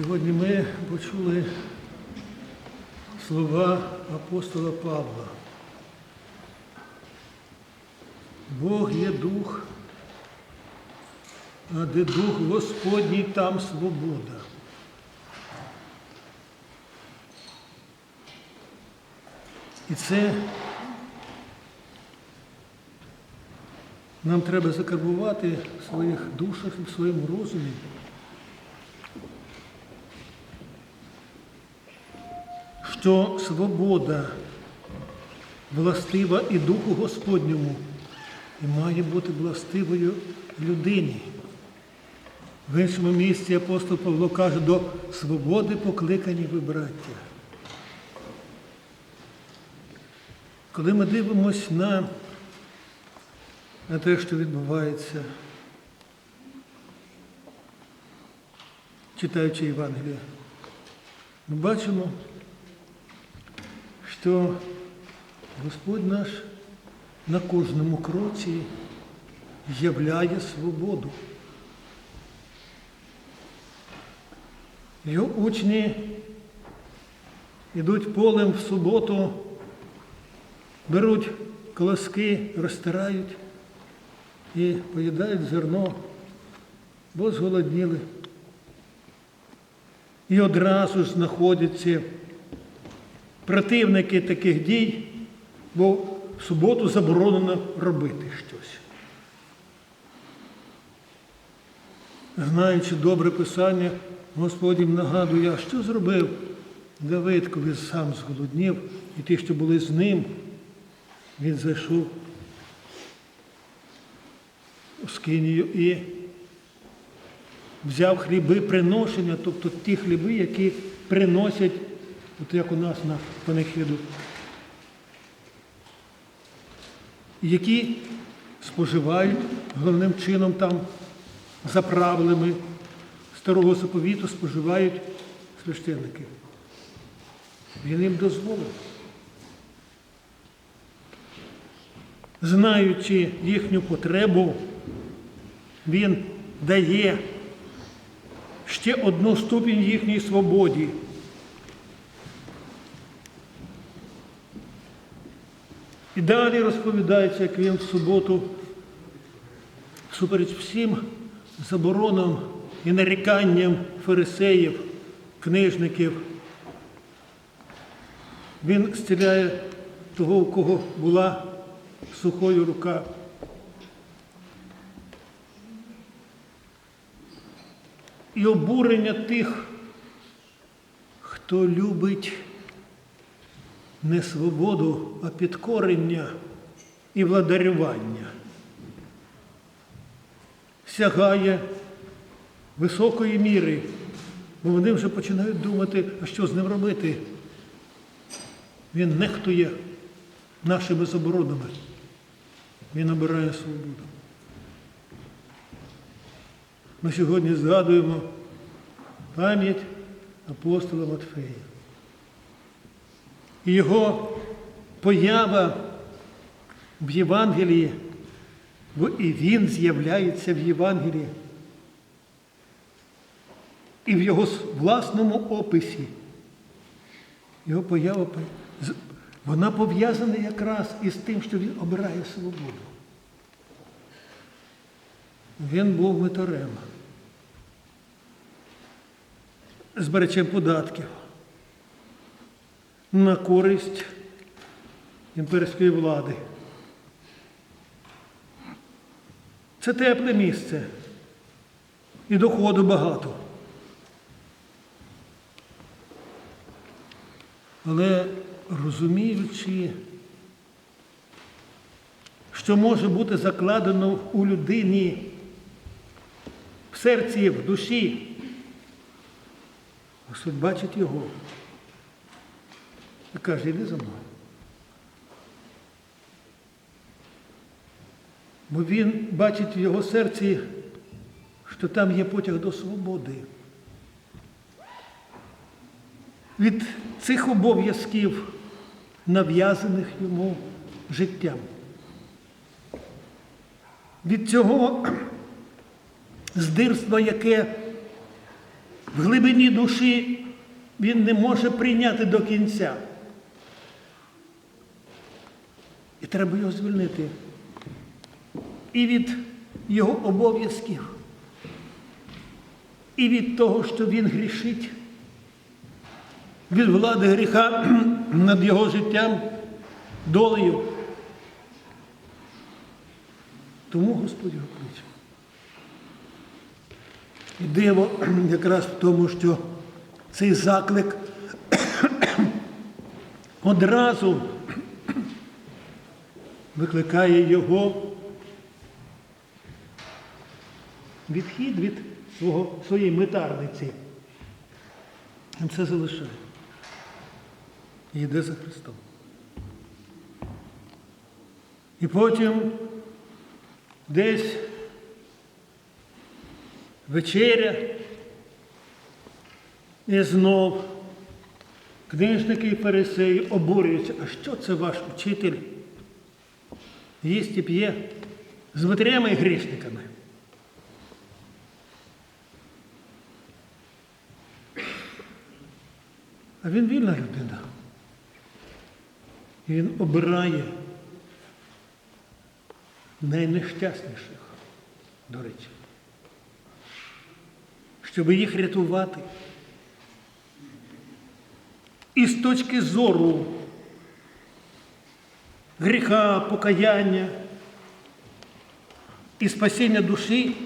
Сьогодні ми почули слова апостола Павла. Бог є дух, а де дух Господній, там свобода. І це нам треба закарбувати в своїх душах і в своєму розумі. Що свобода властива і Духу Господньому і має бути властивою людині. В іншому місці апостол Павло каже, до свободи покликані ви, браття. Коли ми дивимося на, на те, що відбувається, читаючи Євангелія, ми бачимо, що Господь наш на кожному кроці являє свободу. Його учні йдуть полем в суботу, беруть колоски, розтирають і поїдають зерно, бо зголодніли. І одразу ж знаходяться противники таких дій, бо в суботу заборонено робити щось. Знаючи добре писання, Господь їм нагадує, а що зробив Давид, коли сам зголоднів, і ті, що були з ним, він зайшов у скинію і взяв хліби приношення, тобто ті хліби, які приносять От як у нас на панихиду, які споживають головним чином там за правилами старого заповіту споживають священники. Він їм дозволив. Знаючи їхню потребу, він дає ще одну ступінь їхній свободі. І далі розповідається, як він в суботу, всупереч всім заборонам і наріканням фарисеїв, книжників, він зціляє того, у кого була сухою рука. І обурення тих, хто любить не свободу, а підкорення і владарювання. Сягає високої міри, бо вони вже починають думати, а що з ним робити. Він нехтує нашими заборонами. Він обирає свободу. Ми сьогодні згадуємо пам'ять апостола Матфея. Його поява в Євангелії, бо і він з'являється в Євангелії. І в його власному описі. Його поява вона пов'язана якраз із тим, що він обирає свободу. Він був митарем, збирачем податків на користь імперської влади. Це тепле місце і доходу багато. Але розуміючи, що може бути закладено у людині в серці, в душі, Господь бачить його і каже, іди за мною. Бо він бачить в його серці, що там є потяг до свободи. Від цих обов'язків, нав'язаних йому життям. Від цього здирства, яке в глибині душі він не може прийняти до кінця. І треба його звільнити і від його обов'язків, і від того, що він грішить, від влади гріха над його життям, долею. Тому Господь його кличе. І диво якраз в тому, що цей заклик одразу викликає його відхід від свого, своєї метарниці. Він це залишає. І йде за Христом. І потім десь вечеря, і знов книжники і фарисеї обурюються, а що це ваш учитель? Їсть і п'є з матерями і грішниками. А він вільна людина. І він обирає найнещасніших, до речі, щоб їх рятувати. І з точки зору гріха, покаяння і спасіння душі,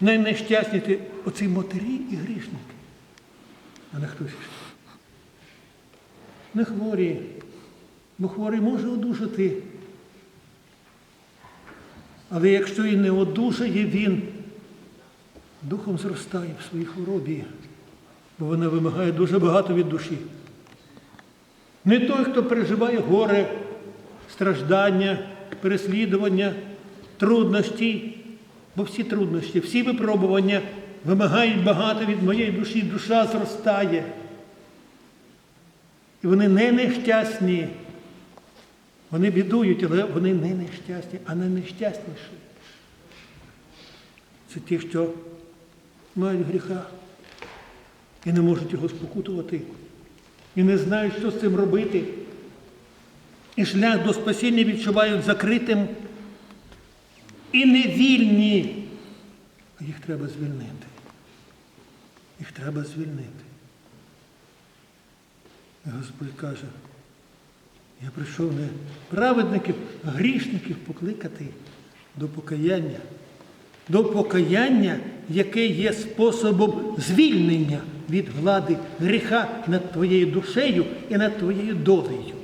найнещасніші оці матері і грішники, а не хтось. Не хворі, бо хворий може одужати. Але якщо і не одужає, він духом зростає в своїй хворобі, бо вона вимагає дуже багато від душі. Не той, хто переживає горе, страждання, переслідування, трудності, бо всі труднощі, всі випробування вимагають багато від моєї душі, душа зростає. І вони не нещасні. Вони бідують, але вони не нещасні, а не нещасніші. Це ті, що мають гріха і не можуть його спокутувати, і не знають, що з цим робити. І шлях до спасіння відчувають закритим і невільні. Їх треба звільнити. Їх треба звільнити. І Господь каже, я прийшов не праведників, а грішників покликати до покаяння. До покаяння, яке є способом звільнення від влади гріха над твоєю душею і над твоєю долею.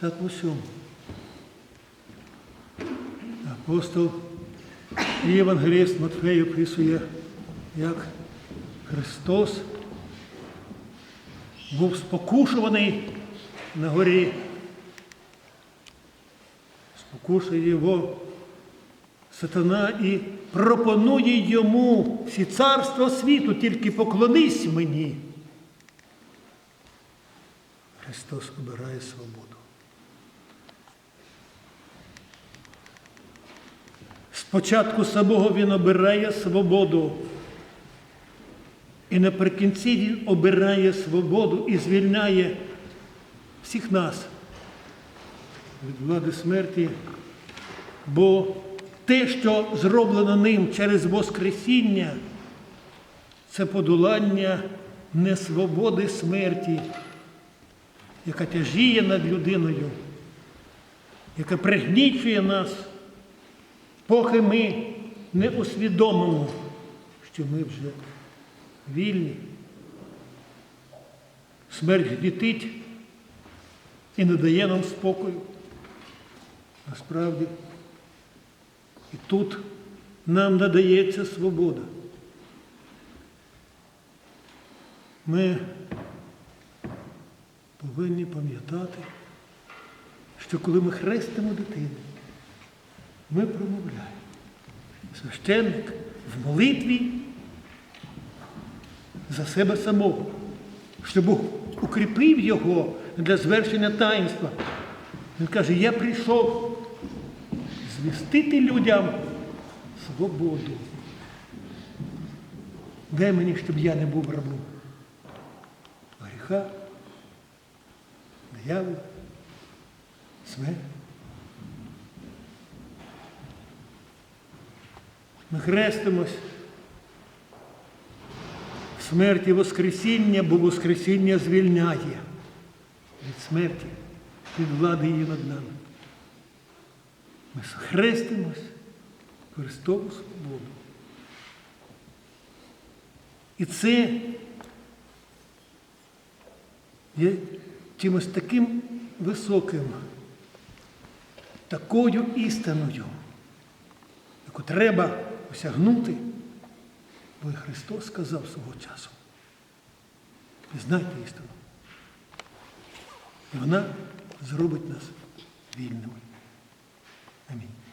Так усьому. Апостол і Євангеліст Матфей описує, як Христос був спокушуваний на горі. Спокушує його сатана і пропонує йому всі царства світу, тільки поклонись мені. Христос обирає свободу. Спочатку самого Він обирає свободу. І наприкінці Він обирає свободу і звільняє всіх нас від влади смерті, бо те, що зроблено ним через Воскресіння, це подолання несвободи смерті, яка тяжіє над людиною, яка пригнічує нас, поки ми не усвідомимо, що ми вже вільні. Смерть гнітить і не дає нам спокою. Насправді, і тут нам надається свобода. Ми повинні пам'ятати, що коли ми хрестимо дитину, ми промовляємо. Священник в молитві за себе самого, щоб Бог укріпив його для звершення таїнства. Він каже, я прийшов звістити людям свободу. Дай мені, щоб я не був рабом гріха, диявола, смерть. Ми хрестимось в смерті Воскресіння, бо Воскресіння звільняє від смерті, від влади її над нами. Ми хрестимось Христову свободу. І це є чимось таким високим, такою істиною, яку треба осягнути, бо і Христос сказав свого часу. Пізнайте істину. І вона зробить нас вільними. Amém.